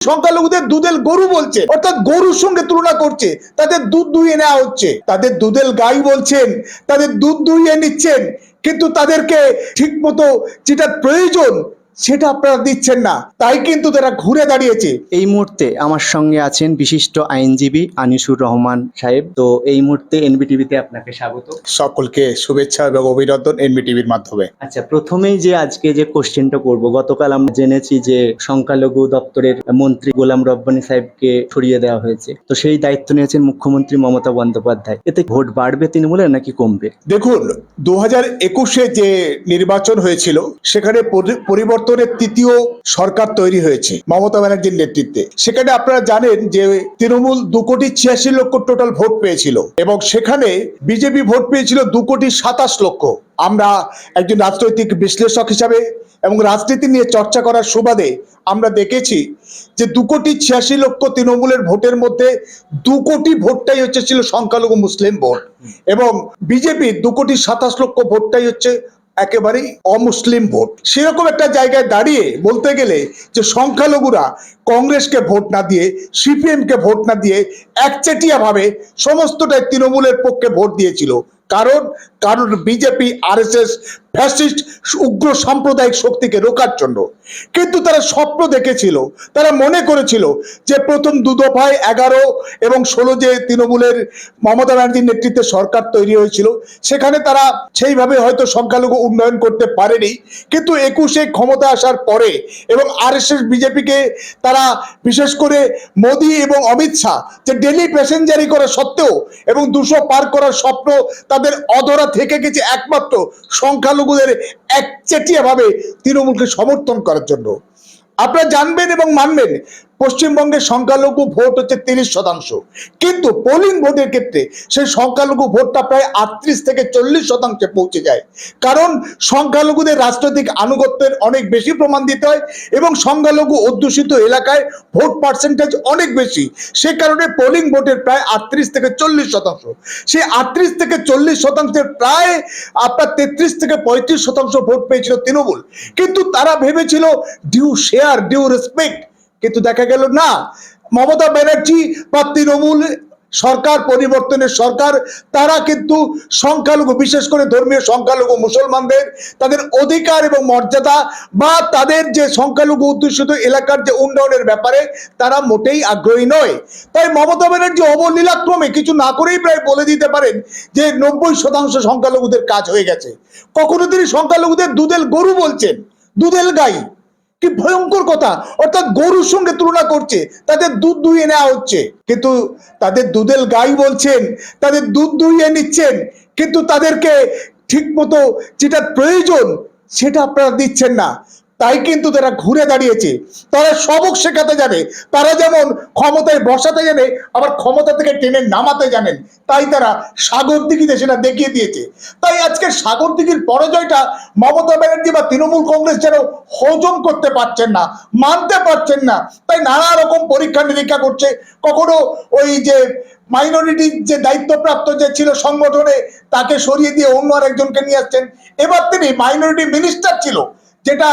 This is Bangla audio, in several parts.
সংখ্যালঘুদের দুধেল গরু বলছে, অর্থাৎ গরুর সঙ্গে তুলনা করছে, তাদের দুধ দুইয়ে নেওয়া হচ্ছে। তাদের দুধেল গাই বলছেন, তাদের দুধ দুইয়ে নিচ্ছেন, কিন্তু তাদেরকে ঠিক মতো যেটা প্রয়োজন সেটা আপনারা দিচ্ছেন না। তাই কিন্তু তারা ঘুরে দাঁড়িয়েছে। এই মুহূর্তে আমার সঙ্গে আছেন বিশিষ্ট আইনজীবী আনিসুর রহমান সাহেব। তো এই মুহূর্তে এনবিটিভিতে আপনাকে স্বাগত। সকলকে শুভেচ্ছা এবং অভিনন্দন এনবি টিভির মাধ্যমে। আচ্ছা প্রথমেই যে আজকে যে কোশ্চেনটা করব গতকাল আমরা জেনেছি যে সংখ্যালঘু দপ্তরের মন্ত্রী গোলাম রব্বানী সাহেবকে সরিয়ে দেওয়া হয়েছে। তো সেই দায়িত্ব নিয়েছেন মুখ্যমন্ত্রী মমতা বন্দ্যোপাধ্যায়। এতে ভোট বাড়বে তিনি তৃণমূলের নাকি কমবে? দেখুন দু হাজার একুশে যে নির্বাচন হয়েছিল সেখানে পরি- পরিবর্তনের তৃতীয় সরকার তৈরি হয়েছে মমতা ব্যানার্জির নেতৃত্বে। সেখানে আপনারা জানেন যে তৃণমূল দু কোটি ছিয়াশি লক্ষ টোটাল ভোট পেয়েছিল এবং সেখানে বিজেপি ভোট পেয়েছিল দু কোটি সাতাশ লক্ষ। আমরা একজন রাজনৈতিক বিশ্লেষক হিসাবে এবং রাজনীতি নিয়ে চর্চা করার সুবাদে আমরা দেখেছি যে দু কোটি ছিয়াশি লক্ষ তৃণমূলের ভোটের মধ্যে দু কোটি ভোটটাই হচ্ছে ছিল সংখ্যালঘু মুসলিম ভোট এবং বিজেপি দু কোটি সাতাশ লক্ষ ভোটটাই হচ্ছে একেবারেই অমুসলিম ভোট। সেরকম একটা জায়গায় দাঁড়িয়ে বলতে গেলে যে সংখ্যালঘুরা কংগ্রেসকে ভোট না দিয়ে, সিপিএমকে ভোট না দিয়ে একচেটিয়া ভাবে সমস্তটাই তৃণমূলের পক্ষে ভোট দিয়েছিল। কারণ কারণ বিজেপি, আরএসএস ফ্যাসিস্ট উগ্র সাম্প্রদায়িক শক্তিকে রোকার জন্য। কিন্তু তারা স্বপ্ন দেখেছিল, তারা মনে করেছিল যে প্রথম দু দফায় এগারো এবং ষোলো যে তৃণমূলের মমতা ব্যানার্জির নেতৃত্বে সরকার তৈরি হয়েছিল, সেখানে তারা সেইভাবে হয়তো সংখ্যালঘু উন্নয়ন করতে পারেনি। কিন্তু একুশে ক্ষমতা আসার পরে এবং আর আরএসএস, বিজেপিকে তারা বিশেষ করে মোদি এবং অমিত শাহ যে ডেলি প্যাসেঞ্জারি করা সত্ত্বেও এবং দুশো পার করার স্বপ্ন তাদের অধরা থেকে গেছে একমাত্র সংখ্যালঘুদের একচেটিয়া ভাবে তৃণমূলকে সমর্থন করার জন্য। আপনারা জানবেন এবং মানবেন, পশ্চিমবঙ্গের সংখ্যালঘু ভোট হচ্ছে তিরিশ শতাংশ। কিন্তু পোলিং ভোটের ক্ষেত্রে সেই সংখ্যালঘু ভোটটা প্রায় আটত্রিশ থেকে চল্লিশ শতাংশে পৌঁছে যায়। কারণ সংখ্যালঘুদের রাজনৈতিক আনুগত্যের অনেক বেশি প্রমাণ দিতে হয় এবং সংখ্যালঘু অধ্যুষিত এলাকায় ভোট পার্সেন্টেজ অনেক বেশি। সে কারণে পোলিং ভোটের প্রায় আটত্রিশ থেকে চল্লিশ শতাংশ। সেই আটত্রিশ থেকে চল্লিশ শতাংশের প্রায় আপনার তেত্রিশ থেকে পঁয়ত্রিশ শতাংশ ভোট পেয়েছিল তৃণমূল। কিন্তু তারা ভেবেছিল, ডিউ শেয়ার ডিউ রেসপেক্ট কিন্তু দেখা গেল না। মমতা ব্যানার্জি বা তৃণমূল সরকার, পরিবর্তনের সরকার, তারা কিন্তু সংখ্যালঘু, বিশেষ করে ধর্মীয় সংখ্যালঘু মুসলমানদের তাদের অধিকার এবং মর্যাদা বা তাদের যে সংখ্যালঘু অধ্যুষিত এলাকার যে উন্নয়নের ব্যাপারে তারা মোটেই আগ্রহী নয়। তাই মমতা ব্যানার্জি অবলীলাক্রমে কিছু না করেই প্রায় বলে দিতে পারেন যে নব্বই শতাংশ সংখ্যালঘুদের কাজ হয়ে গেছে। কখনো তিনি সংখ্যালঘুদের দুধেল গরু বলছেন, দুধেল গাই। কি ভয়ঙ্কর কথা। অর্থাৎ গরুর সঙ্গে তুলনা করছে, তাদের দুধ দুইয়ে নেওয়া হচ্ছে। কিন্তু তাদের দুধের গাই বলছেন, তাদের দুধ দুইয়ে নিচ্ছেন, কিন্তু তাদেরকে ঠিক মতো যেটা প্রয়োজন, সেটা আপনারা দিচ্ছেন না। তাই কিন্তু তারা ঘুরে দাঁড়িয়েছে, তারা সবক শেখাতে জানে। তারা যেমন ক্ষমতায় বসাতে জানে, আবার ক্ষমতা থেকে টেনে নামাতে জানেন। তাই তারা সাগর দিঘিতে সেটা দেখিয়ে দিয়েছে। তাই আজকে সাগর দিঘির পরাজয়টা মমতা ব্যানার্জি বা তৃণমূল কংগ্রেস যেন হজম করতে পারছেন না, মানতে পারছেন না। তাই নানা রকম পরীক্ষা নিরীক্ষা করছে। কখনো ওই যে মাইনরিটির যে দায়িত্বপ্রাপ্ত যে ছিল সংগঠনে, তাকে সরিয়ে দিয়ে অন্য আর একজনকে নিয়ে আসছেন। এবার তিনি মাইনরিটি মিনিস্টার ছিল। যেটা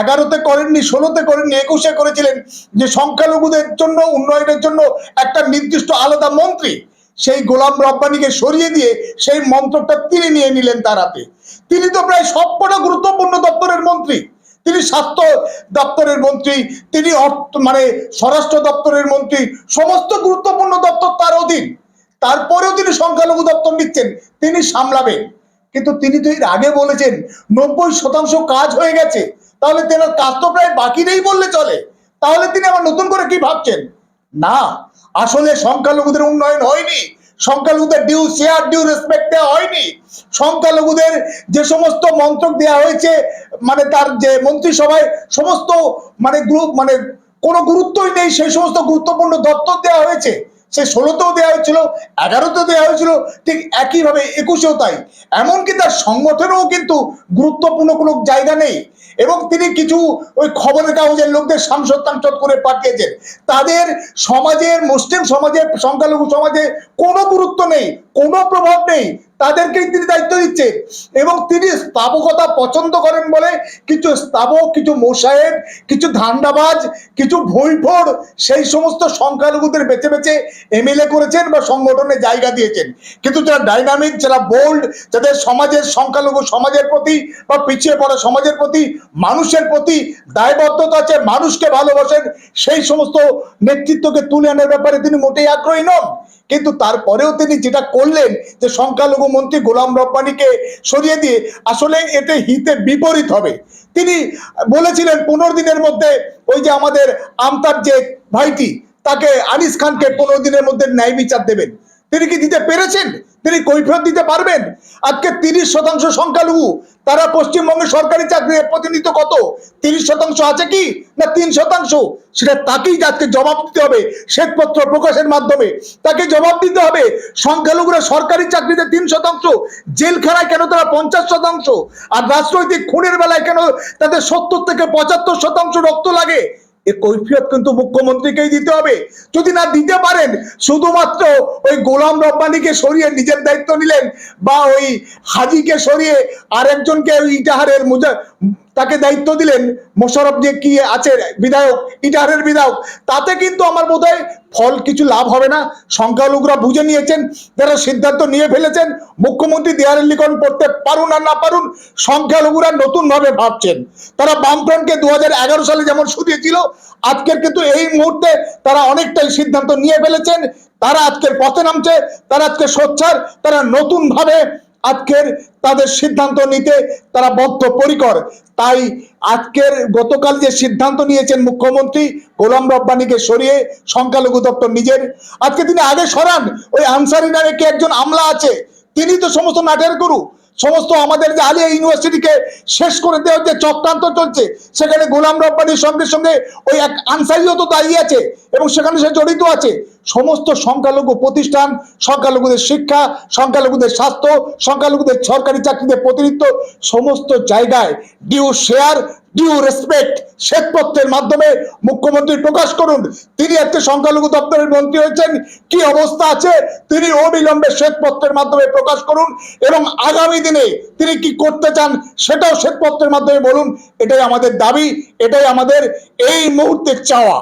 এগারোতে করেননি, ষোলোতে করেননি, একুশে করেছিলেন যে সংখ্যালঘুদের জন্য, উন্নয়নের জন্য একটা নির্দিষ্ট আলাদা মন্ত্রী, সেই গোলাম রব্বানিকে সরিয়ে দিয়ে সেই মন্ত্রকটা তিনি নিয়ে নিলেন তার হাতে। তিনি তো প্রায় সবকটা গুরুত্বপূর্ণ দপ্তরের মন্ত্রী। তিনি স্বাস্থ্য দপ্তরের মন্ত্রী, তিনি অর্থ মানে স্বরাষ্ট্র দপ্তরের মন্ত্রী, সমস্ত গুরুত্বপূর্ণ দপ্তর তার অধীন। তারপরেও তিনি সংখ্যালঘু দপ্তর নিচ্ছেন, তিনি সামলাবেন। কিন্তু তিনি তো এর আগে বলেছেন, নব্বই শতাংশ কাজ হয়ে গেছে। তাহলে তেনার কাজ তো প্রায় বাকি নেই বললে চলে। তাহলে তিনি আবার নতুন করে কি ভাবছেন? না, আসলে সংখ্যালঘুদের উন্নয়ন হয়নি, সংখ্যালঘুদের ডিউ শেয়ার ডিউ রেসপেক্ট দেওয়া হয়নি। সংখ্যালঘুদের যে সমস্ত মন্ত্রক দেওয়া হয়েছে মানে তার যে মন্ত্রিসভায় সমস্ত মানে গ্রুপ মানে কোনো গুরুত্বই নেই, সেই সমস্ত গুরুত্বপূর্ণ দপ্তর দেওয়া হয়েছে। সে ষোলোতেও দেওয়া হয়েছিল, এগারোতেও দেওয়া হয়েছিল, ঠিক একইভাবে একুশেও তাই। এমনকি তার সংগঠনেও কিন্তু গুরুত্বপূর্ণ কোনো জায়গা নেই। এবং তিনি কিছু ওই খবরের কাগজের লোকদের সাংসদ করে পাঠিয়েছেন। তাদের সমাজের, মুসলিম সমাজের, সংখ্যালঘু সমাজে কোনো গুরুত্ব নেই। কোনো প্রভাব নেই। তাদেরকেই তিনি দায়িত্ব দিচ্ছেন। এবং তিনি স্থাবকতা পছন্দ করেন বলে কিছু স্থাবক কিছু মোসাহেব কিছু ধান্দাবাজ, কিছু ভৈফোর সেই সমস্ত সংখ্যালঘুদের বেছে বেছে এমএলএ করেছেন বা সংগঠনে জায়গা দিয়েছেন। কিন্তু যারা ডাইনামিক, যারা বোল্ড, যাদের সমাজের সংখ্যালঘু সমাজের প্রতি বা পিছিয়ে পড়া সমাজের প্রতি, মানুষের প্রতি দায়বদ্ধতা আছে, মানুষকে ভালোবাসেন, সেই সমস্ত নেতৃত্বকে তুলে আনার ব্যাপারে তিনি মোটেই আগ্রহী নন। কিন্তু তারপরেও তিনি যেটা করলেন যে সংখ্যালঘু মন্ত্রী গোলাম রব্বানিকে সরিয়ে দিয়ে, আসলে এতে হিতে বিপরীত হবে। তিনি বলেছিলেন পনেরো দিনের মধ্যে ওই যে আমাদের আমতার যে ভাইটি, তাকে আনিস খানকে পনেরো দিনের মধ্যে ন্যায় বিচার দেবেন। তিনি কি দিতে পেরেছেন? তিনি কৈফিয়ত দিতে পারবেন? আজকে তিরিশ শতাংশ সংখ্যালঘু, তারা পশ্চিমবঙ্গে সরকারি চাকরির প্রতিনিধিত্ব কত? তিরিশ শতাংশ আছে কি না তিন শতাংশ? সেটা তাকেই আজকে জবাব দিতে হবে শ্বেতপত্র প্রকাশের মাধ্যমে। তাকে জবাব দিতে হবে, সংখ্যালঘুরা সরকারি চাকরিতে তিন শতাংশ, জেলখানায় কেন তারা পঞ্চাশ শতাংশ? আর রাজনৈতিক খুনের বেলায় কেন তাদের সত্তর থেকে পঁচাত্তর শতাংশ রক্ত লাগে? এ কৈফিয়ত কিন্তু মুখ্যমন্ত্রীকেই দিতে হবে। যদি না দিতে পারেন, শুধুমাত্র ওই গোলাম রব্বানিকে সরিয়ে নিজের দায়িত্ব নিলেন বা ওই হাজিকে সরিয়ে আরেকজনকে ওই ইটাহারের মুজা তাকে দায়িত্ব দিলেন মোশারফ যে কি আছে বিধায়ক, ইটাহারের বিধায়ক, তাতে কিন্তু আমার বোধ ফল কিছু লাভ হবে না। সংখ্যালঘুরা বুঝে নিয়েছেন, যারা সিদ্ধান্ত নিয়ে ফেলেছেন, মুখ্যমন্ত্রী দেয়ারের লিখন পড়তে পারুন আর না পারুন, সংখ্যালঘুরা নতুন ভাবে ভাবছেন। তারা বামফ্রন্টকে দু হাজার এগারো সালে যেমন সরিয়েছিল আজকের কিন্তু এই মুহূর্তে তারা অনেকটাই সিদ্ধান্ত নিয়ে ফেলেছেন। তারা আজকের পথে নামছে, তারা আজকে সোচ্চার, তারা নতুন ভাবে আজকের তাদের সিদ্ধান্ত নিতে তারা বদ্ধপরিকর। তাই আজকের গতকাল যে সিদ্ধান্ত নিয়েছেন মুখ্যমন্ত্রী, গোলাম রব্বানিকে সরিয়ে সংখ্যালঘু দপ্তর নিজের। আজকে তিনি আগে সরান, ওই আনসারি নামে কে একজন আমলা আছে? তিনি তো সমস্ত নাটের গুরু। সমস্ত আমাদের যে আলিয়া ইউনিভার্সিটিকে শেষ করে দেওয়ার যে চক্রান্ত চলছে, সেখানে গোলাম রব্বানির সঙ্গে সঙ্গে ওই এক আনসারিও তো দাঁড়িয়ে আছে এবং সেখানে সে জড়িত আছে। সমস্ত সংখ্যালঘু প্রতিষ্ঠান, সংখ্যালঘুদের শিক্ষা, সংখ্যালঘুদের স্বাস্থ্য, সংখ্যালঘুদের সরকারি চাকরিতে প্রতিনিধিত্ব, সমস্ত জায়গায় ডিউ শেয়ার ডিউ রেসপেক্ট শ্বেতপত্রের মাধ্যমে মুখ্যমন্ত্রী প্রকাশ করুন। তিনি একটা সংখ্যালঘু দপ্তরের মন্ত্রী হয়েছেন। কি অবস্থা আছে? তিনি অবিলম্বে শ্বেতপত্রের মাধ্যমে প্রকাশ করুন এবং আগামী দিনে তিনি কি করতে চান সেটাও শ্বেতপত্রের মাধ্যমে বলুন। এটাই আমাদের দাবি, এটাই আমাদের এই মুহূর্তে চাওয়া।